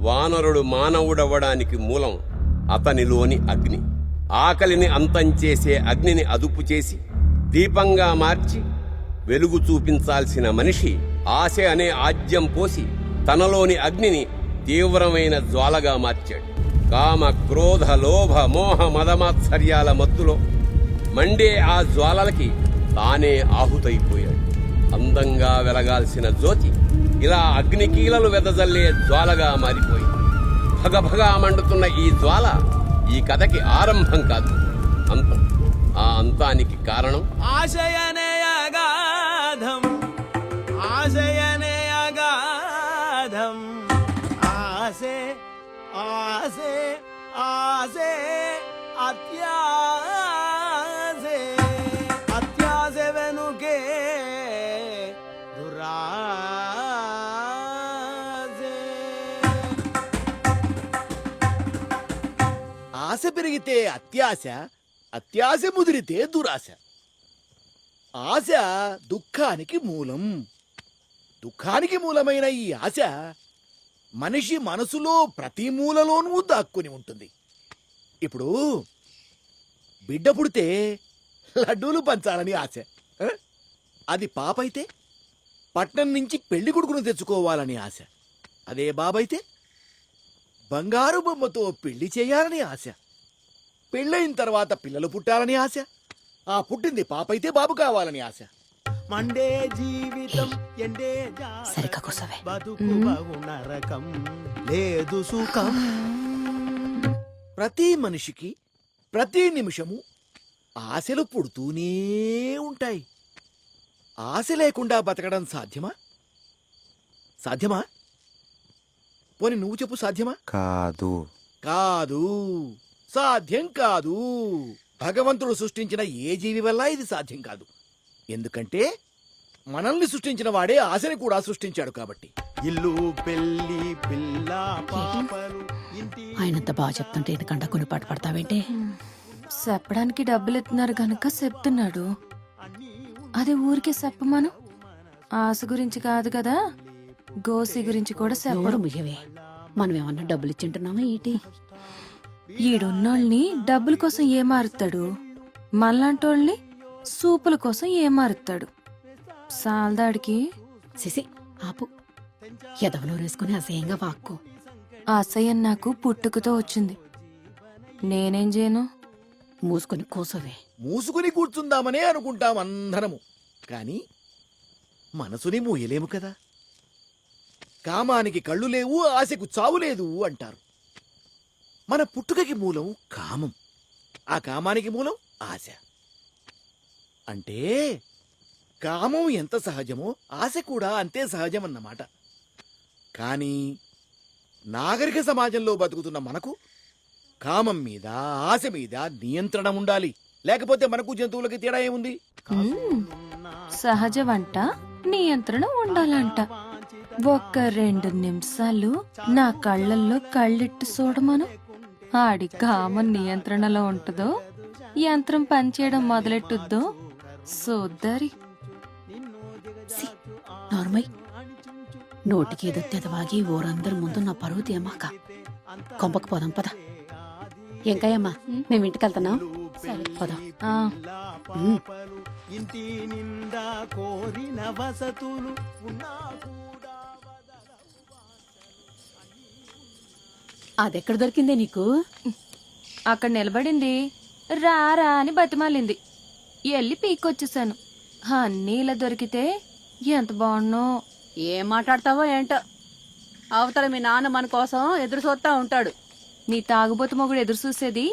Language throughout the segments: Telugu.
వానరుడు మానవుడవ్వడానికి మూలం అతనిలోని అగ్ని. ఆకలిని అంతం చేసే అగ్నిని అదుపు చేసి దీపంగా మార్చి వెలుగు చూపించాల్సిన మనిషి ఆశ అనే ఆజ్యం పోసి తనలోని అగ్నిని తీవ్రమైన జ్వాలగా మార్చాడు. కామ క్రోధ లోభ మోహ మదమాత్సర్యాల మత్తులో మండే ఆ జ్వాలలకి తానే ఆహుతైపోయాడు. అందంగా వెలగాల్సిన జ్యోతి ఇలా అగ్నికీలలు వెదజల్లే జ్వాలగా మారిపోయింది. భగభగా మండుతున్న ఈ జ్వాల ఈ కథకి ఆరంభం కాదు అంతం. ఆ అంతానికి కారణం ఆశయనే అగాధం. ఆశ పెరిగితే అత్యాశ అత్యాశ ముదిరితే దురాశ. ఆశ దుఃఖానికి మూలం. దుఃఖానికి మూలమైన ఈ ఆశ మనిషి మనసులో ప్రతి మూలలోనూ దాక్కుని ఉంటుంది. ఇప్పుడు బిడ్డ పుడితే లడ్డూలు పంచాలని ఆశ. అది పాపైతే పట్నం నుంచి పెళ్ళి కొడుకును తెచ్చుకోవాలని ఆశ. అదే బాబైతే బంగారు బొమ్మతో పెళ్ళి చేయాలని ఆశ. పెళ్ళైన తర్వాత పిల్లలు పుట్టాలని ఆశ. ఆ పుట్టింది పాపైతే బాబు కావాలని ఆశ. మండే జీవితం ఎండే సరిగ్గా కూర్చోవే. బతుకు బహు నరకం లేదు సుఖం. ప్రతి మనిషికి ప్రతి నిమిషము ఆశలు పుడుతూనే ఉంటాయి. ఆశ లేకుండా బతకడం సాధ్యమా? సాధ్యమా? పోని నువ్వు చెప్పు సాధ్యమా? కాదు. కాదు. సాధ్యం కాదు. భగవంతుడు సృష్టించిన ఏ జీవి వల్ల ఇది సాధ్యం కాదు. ఎందుకంటే మనల్ని సృష్టించిన వాడే ఆశని కూడా సృష్టించాడు కాబట్టి. ఇల్లు పెళ్ళి పిల్ల పాపలు ఇంటి ఆయనంత బాగా చెప్తుంటే ఎందుకంట కొన్ని పాట పడతావేంటి? చెప్పడానికి డబ్బులు ఇస్తున్నారు గనక చెప్తున్నాడు. అది ఊరికే చెప్పమను ఆశ గురించి కాదు కదా. గోసి గురించి కూడా చెప్పడు ముయ్యవే. మనం ఏమన్నా డబ్బులు ఇచ్చింటున్నామా ఏంటి ఈడున్నోళ్ళని డబ్బుల కోసం ఏమారుతాడు? మళ్ళంటోళ్ళని సూపుల కోసం ఏమారుతాడు? సాల్దాడికి సిసి ఆపు. ఎదవలో వేసుకుని అసహ్యంగా వాక్కు. అసహ్యం నాకు పుట్టుకతో వచ్చింది. నేనేం చేయను? మూసుకొని కూసోవే. మూసుకుని కూర్చుందామనే అనుకుంటాం అందరము. కాని మనసుని మూయలేము కదా. కామానికి కళ్ళు లేవు ఆశకు చావు లేదు అంటారు. మన పుట్టుకకి మూలం కామం. ఆ కామానికి మూలం ఆశ. అంటే కామం ఎంత సహజమో ఆశ కూడా అంతే సహజమన్నమాట. కానీ నాగరిక సమాజంలో బతుకుతున్న మనకు కామం మీద ఆశ మీద నియంత్రణ ఉండాలి. లేకపోతే మనకు జంతువులకి తేడా ఏముంది? మ్మ్. సహజ వంట నియంత్రణ ఉండాలంట. ఒక్క రెండు నిమిషాలు నా కళ్ళల్లో కళ్ళెట్టు చూడమను ఆడి కామం నియంత్రణలో ఉంటుందో? యంత్రం పనిచేయడం మొదలెట్టుద్దో? సోద్దరి. సి నార్మల్ నోటికి ఏదో తెదవాగి ఊరందరి ముందు నా పరువు తీయమాక. కొంపకు పోదాం పద. ఎంకాయమ్మా మేము ఇంటికి వెళ్తున్నాం సరే. పోదాం. ఇంటి నిండా కోరిన వసతులు అదెక్కడ దొరికిందే నీకు? అక్కడ నిలబడింది. రారా అని బతిమాలింది. వెళ్ళి పీకొచ్చేసాను. అన్నీ ఇలా దొరికితే ఎంత బాగున్నో ఏం మాట్లాడతావో ఏంటో. అవతల మీ నాన్న మన కోసం ఎదురు చూస్తా ఉంటాడు. నీ తాగుబోతు మొగుడు ఎదురు చూసేది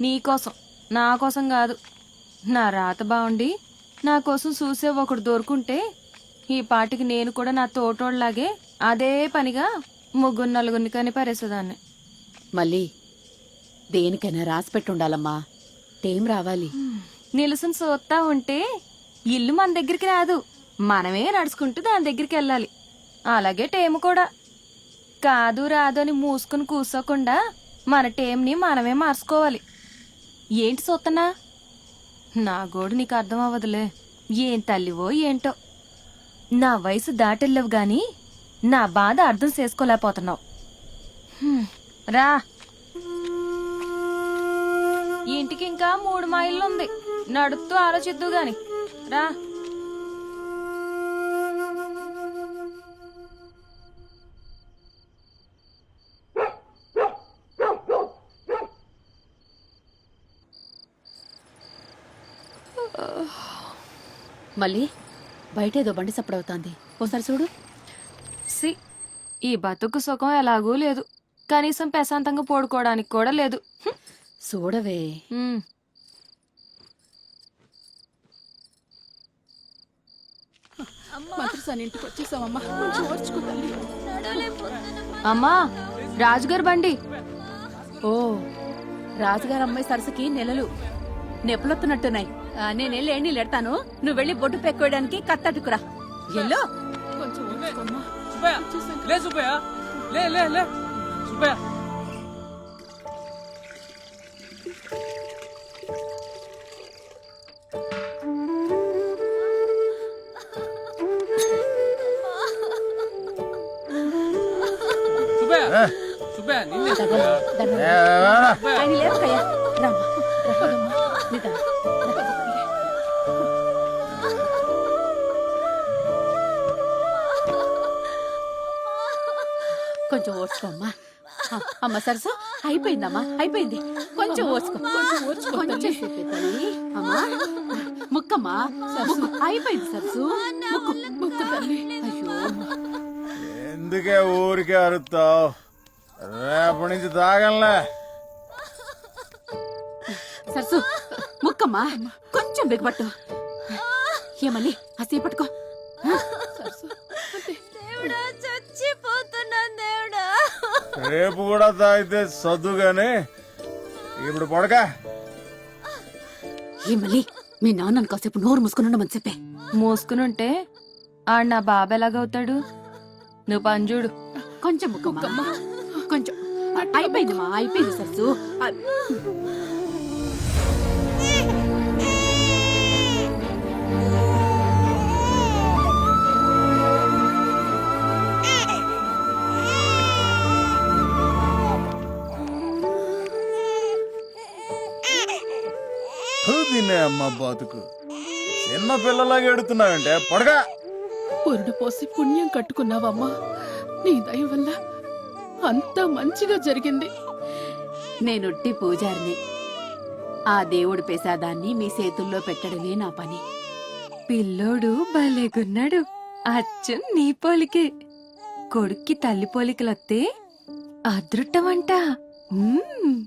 నీ కోసం నా కోసం కాదు. నా రాత బాగుండి నా కోసం చూసే ఒకడు దొరుకుంటే ఈ పాటికి నేను కూడా నా తోటోళ్ళలాగే అదే పనిగా ముగ్గురు నలుగురిని కానీ పరేసేదాన్ని మళ్ళీ దేనికైనా రాసి పెట్టుండాలమ్మా. ఉండాలమ్మా రావాలి. నిలుసుని చూస్తా ఉంటే ఇల్లు మన దగ్గరికి రాదు. మనమే నడుచుకుంటూ దాని దగ్గరికి వెళ్ళాలి. అలాగే టేము కూడా. కాదు రాదు అని మూసుకుని కూర్చోకుండా మన టేంని మనమే మార్చుకోవాలి. ఏంటి చూస్తున్నా నా గోడు నీకు అర్థం అవ్వదులే. ఏం తల్లివో ఏంటో. నా వయసు దాటెళ్ళవు గాని నా బాధ అర్థం చేసుకోలేకపోతున్నావు. రా. ఇంటికి ఇంకా మూడు మైళ్ళు ఉంది నడుస్తూ ఆలోచిద్దు గాని. రా. మళ్ళీ బయట ఏదో బండి సప్పుడవుతోంది. ఓసారి చూడు. సి ఈ బతుకు సుఖం ఎలాగూ లేదు. కనీసం ప్రశాంతంగా పడుకోవడానికి కూడా లేదు. చూడవే. అమ్మా. రాజుగారు బండి. ఓ రాజుగారు అమ్మాయి సరసుకి నెలలు. నెప్పులొత్తున్నట్టున్నాయి నేను వెళ్ళి ఎండి ఎడతాను. నువ్వు వెళ్ళి బొట్టు పెట్టుకోవడానికి కత్తట్టుకురా ఎల్లో. కొంచెం ఓర్చుకోమ్మా సుబ్బయ్య. లే సుబ్బయ్య. లే లే లే. సుబ్బయ్య సుబ్బయ్య నిన్నే సుబ్బయ్య. ఆయన లేవకయ్యా రామ్మా రామ్మా నిదానం. కొంచెం ఓర్చుకోమ్మా ఆ, అమ్మ సరసు అయిపోయిందమ్మా అయిపోయింది. కొంచెం ఓర్చుకో కొంచెం ఓర్చుకో కొంచెం సేపే తల్లి. అమ్మా ముక్కమ్మా ముక్కు. అయిపోయింది సరసు. ముక్కు ముక్కు తల్లి. అయ్యో. ఎందుకే ఊరికే అరుస్తావు రేపటి నుంచి తాగంలే. సరసు ముక్కమ్మా కొంచెం బిగపట్టు. ఏమని? అసే పట్టుకో రేపు కూడా తాగితే సర్దుగాని. ఇప్పుడు పడక. ఏమని మీ నాన్నను కాసేపు నోరు మూసుకుని ఉండమని చెప్పే. మూసుకుని ఉంటే ఆడు నా బాబు ఎలాగవుతాడు? నువ్వు పని చూడు. కొంచెం ముక్కమ్మా. కొంచెం. అయిపోయిందమ్మా అయిపోయింది సరసు. తినే అమ్మ బతుకు. చిన్న పిల్లలాగా ఎడుతున్నావంటే పడక. పురుడు పోసి పుణ్యం కట్టుకున్నావమ్మా. నీ దయ వల్ల అంతా మంచిగా జరిగింది. నేనుట్టి పూజారిని. ఆ దేవుడి ప్రసాదాన్ని మీ చేతుల్లో పెట్టడమే నా పని. పిల్లోడు భలేగున్నాడు. అచ్చం నీ పోలికే. కొడుక్కి తల్లి పోలికలొత్తే అదృష్టమంట. మ్మ్.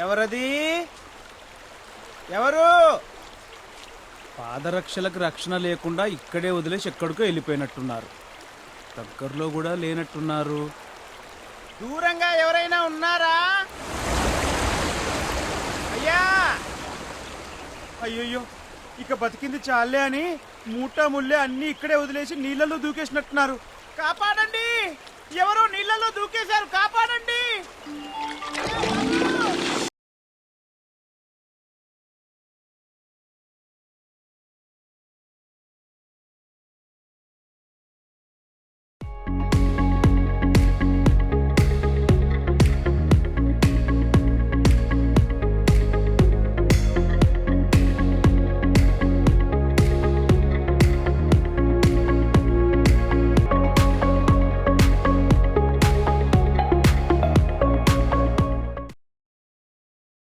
ఎవరది? ఎవరు? పాదరక్షలకు రక్షణ లేకుండా ఇక్కడే వదిలేసి ఎక్కడికో వెళ్ళిపోయినట్టున్నారు. దగ్గరలో కూడా లేనట్టున్నారు. దూరంగా ఎవరైనా ఉన్నారా? అయ్యా! అయ్యయ్యో! ఇక బతికింది చాలే అని మూట ముల్లే అన్ని ఇక్కడే వదిలేసి నీళ్ళలో దూకేసినట్టున్నారు. కాపాడండి! ఎవరో నీళ్ళలో దూకేశారు కాపాడండి!